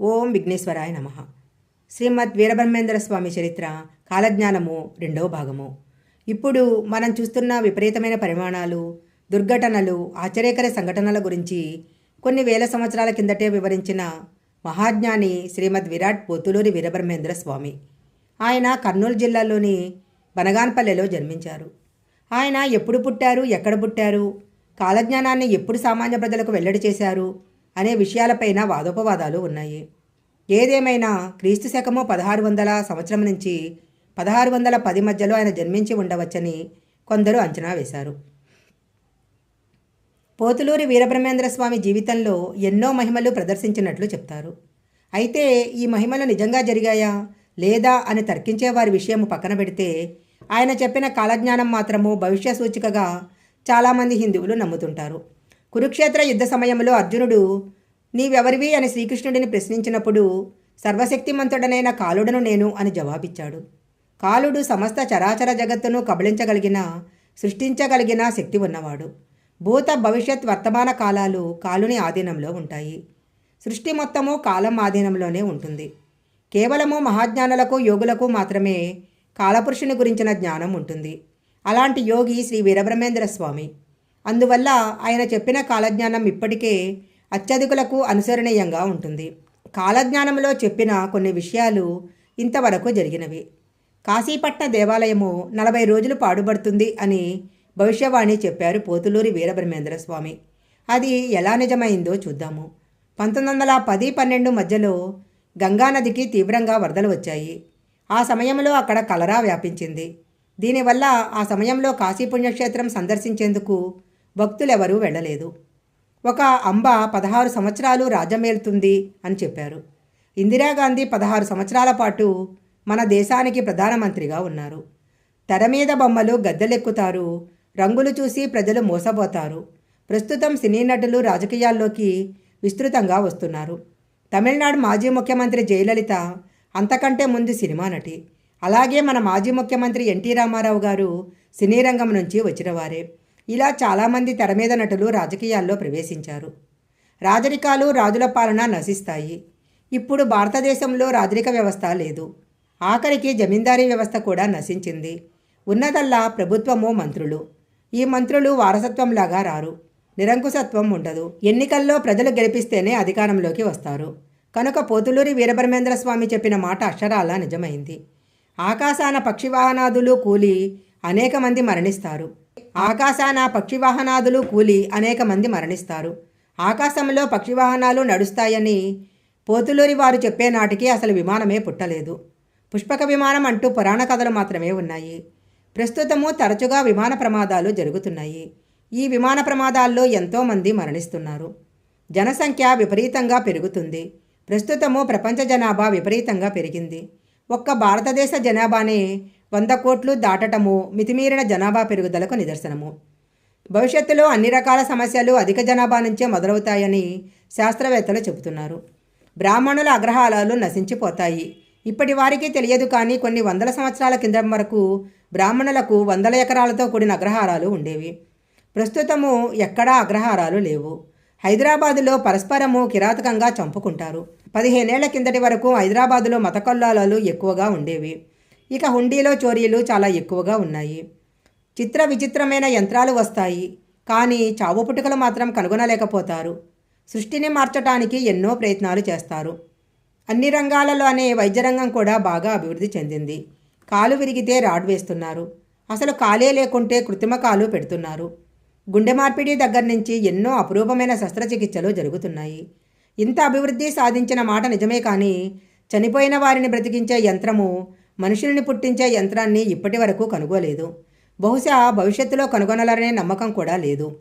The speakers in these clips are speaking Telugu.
ఓం విఘ్నేశ్వరాయ నమ. శ్రీమద్ వీరబ్రహ్మేంద్ర స్వామి చరిత్ర కాలజ్ఞానము రెండవ భాగము. ఇప్పుడు మనం చూస్తున్న విపరీతమైన పరిమాణాలు దుర్ఘటనలు ఆశ్చర్యకర సంఘటనల గురించి కొన్ని వేల సంవత్సరాల కిందటే వివరించిన మహాజ్ఞాని శ్రీమద్ విరాట్ పోతులూరి వీరబ్రహ్మేంద్ర స్వామి. ఆయన కర్నూలు జిల్లాలోని బనగాన్పల్లెలో జన్మించారు. ఆయన ఎప్పుడు పుట్టారు ఎక్కడ పుట్టారు కాలజ్ఞానాన్ని ఎప్పుడు సామాన్య ప్రజలకు వెల్లడి చేశారు అనే విషయాలపైన వాదోపవాదాలు ఉన్నాయి. ఏదేమైనా క్రీస్తు శకము పదహారు వందల సంవత్సరం నుంచి పదహారు వందల పది మధ్యలో ఆయన జన్మించి ఉండవచ్చని కొందరు అంచనా వేశారు. పోతులూరి వీరబ్రహ్మేంద్ర స్వామి జీవితంలో ఎన్నో మహిమలు ప్రదర్శించినట్లు చెప్తారు. అయితే ఈ మహిమలు నిజంగా జరిగాయా? లేదా? అని తర్కించే వారి విషయం పక్కన పెడితే ఆయన చెప్పిన కాలజ్ఞానం మాత్రము భవిష్య సూచికగా చాలామంది హిందువులు నమ్ముతుంటారు. కురుక్షేత్ర యుద్ధ సమయంలో అర్జునుడు నీవెవరివి? అని శ్రీకృష్ణుడిని ప్రశ్నించినప్పుడు సర్వశక్తిమంతుడనైన కాలుడను నేను అని జవాబిచ్చాడు. కాలుడు సమస్త చరాచర జగత్తును కబళించగలిగిన సృష్టించగలిగిన శక్తి ఉన్నవాడు. భూత భవిష్యత్ వర్తమాన కాలాలు కాలుని ఆధీనంలో ఉంటాయి. సృష్టి మొత్తము కాలం ఆధీనంలోనే ఉంటుంది. కేవలము మహాజ్ఞానులకు యోగులకు మాత్రమే కాలపురుషుని గురించిన జ్ఞానం ఉంటుంది. అలాంటి యోగి శ్రీ వీరబ్రహ్మేంద్ర స్వామి అందువల్ల ఆయన చెప్పిన కాలజ్ఞానం ఇప్పటికే అత్యధికులకు అనుసరణీయంగా ఉంటుంది. కాలజ్ఞానంలో చెప్పిన కొన్ని విషయాలు ఇంతవరకు జరిగినవి. కాశీపట్న దేవాలయము నలభై రోజులు పాడుబడుతుంది అని భవిష్యవాణి చెప్పారు పోతులూరి వీరబ్రహ్మేంద్ర స్వామి. అది ఎలా నిజమైందో చూద్దాము. పంతొమ్మిది వందల పది పన్నెండు మధ్యలో గంగానదికి తీవ్రంగా వరదలు వచ్చాయి. ఆ సమయంలో అక్కడ కలరా వ్యాపించింది. దీనివల్ల ఆ సమయంలో కాశీ పుణ్యక్షేత్రం సందర్శించేందుకు భక్తులెవరూ వెళ్ళలేదు. ఒక అంబ పదహారు సంవత్సరాలు రాజ్యమేలుతుంది అని చెప్పారు. ఇందిరాగాంధీ పదహారు సంవత్సరాల పాటు మన దేశానికి ప్రధానమంత్రిగా ఉన్నారు. తెర మీద బొమ్మలు గద్దెలెక్కుతారు. రంగులు చూసి ప్రజలు మోసపోతారు. ప్రస్తుతం సినీ నటులు రాజకీయాల్లోకి విస్తృతంగా వస్తున్నారు. తమిళనాడు మాజీ ముఖ్యమంత్రి జయలలిత అంతకంటే ముందు సినిమా నటి. అలాగే మన మాజీ ముఖ్యమంత్రి ఎన్టీ రామారావు గారు సినీ రంగం నుంచి వచ్చినవారే ఇలా చాలామంది తెర మీద నటులు రాజకీయాల్లో ప్రవేశించారు. రాజరికాలు రాజుల పాలన నశిస్తాయి. ఇప్పుడు భారతదేశంలో రాజరిక వ్యవస్థ లేదు. ఆఖరికి జమీందారీ వ్యవస్థ కూడా నశించింది. ఉన్నదల్లా ప్రభుత్వము మంత్రులు. ఈ మంత్రులు వారసత్వంలాగా రారు. నిరంకుశత్వం ఉండదు. ఎన్నికల్లో ప్రజలు గెలిపిస్తేనే అధికారంలోకి వస్తారు. కనుక పోతులూరి వీరబ్రహ్మేంద్ర స్వామి చెప్పిన మాట అక్షరాల నిజమైంది. ఆకాశాన పక్షివాహనాదులు కూలి అనేక మంది మరణిస్తారు. ఆకాశాన పక్షివాహనాదులు కూలి అనేక మంది మరణిస్తారు. ఆకాశంలో పక్షివాహనాలు నడుస్తాయని పోతులూరి వారు చెప్పే నాటికి అసలు విమానమే పుట్టలేదు. పుష్పక విమానం అంటూ పురాణ కథలు మాత్రమే ఉన్నాయి. ప్రస్తుతము తరచుగా విమాన ప్రమాదాలు జరుగుతున్నాయి. ఈ విమాన ప్రమాదాల్లో ఎంతోమంది మరణిస్తున్నారు. జనసంఖ్య విపరీతంగా పెరుగుతుంది. ప్రస్తుతము ప్రపంచ జనాభా విపరీతంగా పెరిగింది. ఒక్క భారతదేశ జనాభానే వంద కోట్లు దాటటము మితిమీరిన జనాభా పెరుగుదలకు నిదర్శనము. భవిష్యత్తులో అన్ని రకాల సమస్యలు అధిక జనాభా నుంచే మొదలవుతాయని శాస్త్రవేత్తలు చెబుతున్నారు. బ్రాహ్మణుల అగ్రహారాలు నశించిపోతాయి. ఇప్పటి వారికి తెలియదు కానీ కొన్ని వందల సంవత్సరాల కింద వరకు బ్రాహ్మణులకు వందల ఎకరాలతో కూడిన అగ్రహారాలు ఉండేవి. ప్రస్తుతము ఎక్కడా అగ్రహారాలు లేవు. హైదరాబాదులో పరస్పరము కిరాతకంగా చంపుకుంటారు. పదిహేనేళ్ళ కిందటి వరకు హైదరాబాదులో మత కొల్లాలాలు ఎక్కువగా ఉండేవి. ఇక హుండీలో చోరీలు చాలా ఎక్కువగా ఉన్నాయి. చిత్ర విచిత్రమైన యంత్రాలు వస్తాయి కానీ చావు పుట్టుకలు మాత్రం కనుగొనలేకపోతారు. సృష్టిని మార్చటానికి ఎన్నో ప్రయత్నాలు చేస్తారు. అన్ని రంగాలలోనే వైద్య రంగం కూడా బాగా అభివృద్ధి చెందింది. కాలు విరిగితే రాడ్ వేస్తున్నారు. అసలు కాలే లేకుంటే కృత్రిమ కాలు పెడుతున్నారు. గుండె మార్పిడి దగ్గర నుంచి ఎన్నో అపురూపమైన శస్త్రచికిత్సలు జరుగుతున్నాయి. ఇంత అభివృద్ధి సాధించిన మాట నిజమే కానీ చనిపోయిన వారిని బ్రతికించే యంత్రము మనుషుల్ని పుట్టించే యంత్రాన్ని ఇప్పటి వరకు కనుగోలేదు. బహుశా భవిష్యత్తులో కనుగొనాలనే నమ్మకం కూడా లేదు.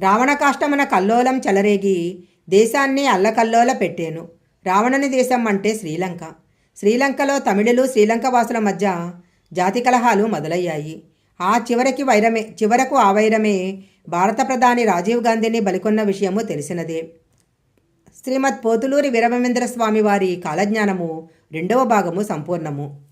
రావణకాష్టమన కల్లోలం చెలరేగి దేశాన్ని అల్లకల్లోల పెట్టాను. రావణుని దేశం అంటే శ్రీలంక. శ్రీలంకలో తమిళులు శ్రీలంక వాసుల మధ్య జాతి కలహాలు మొదలయ్యాయి. ఆ చివరికి వైరమే చివరకు ఆ వైరమే భారత ప్రధాని రాజీవ్ గాంధీని బలికొన్న విషయము తెలిసినదే. శ్రీమద్ పోతులూరి వీరభమేంద్ర స్వామి వారి కాలజ్ఞానము రెండవ భాగము సంపూర్ణము.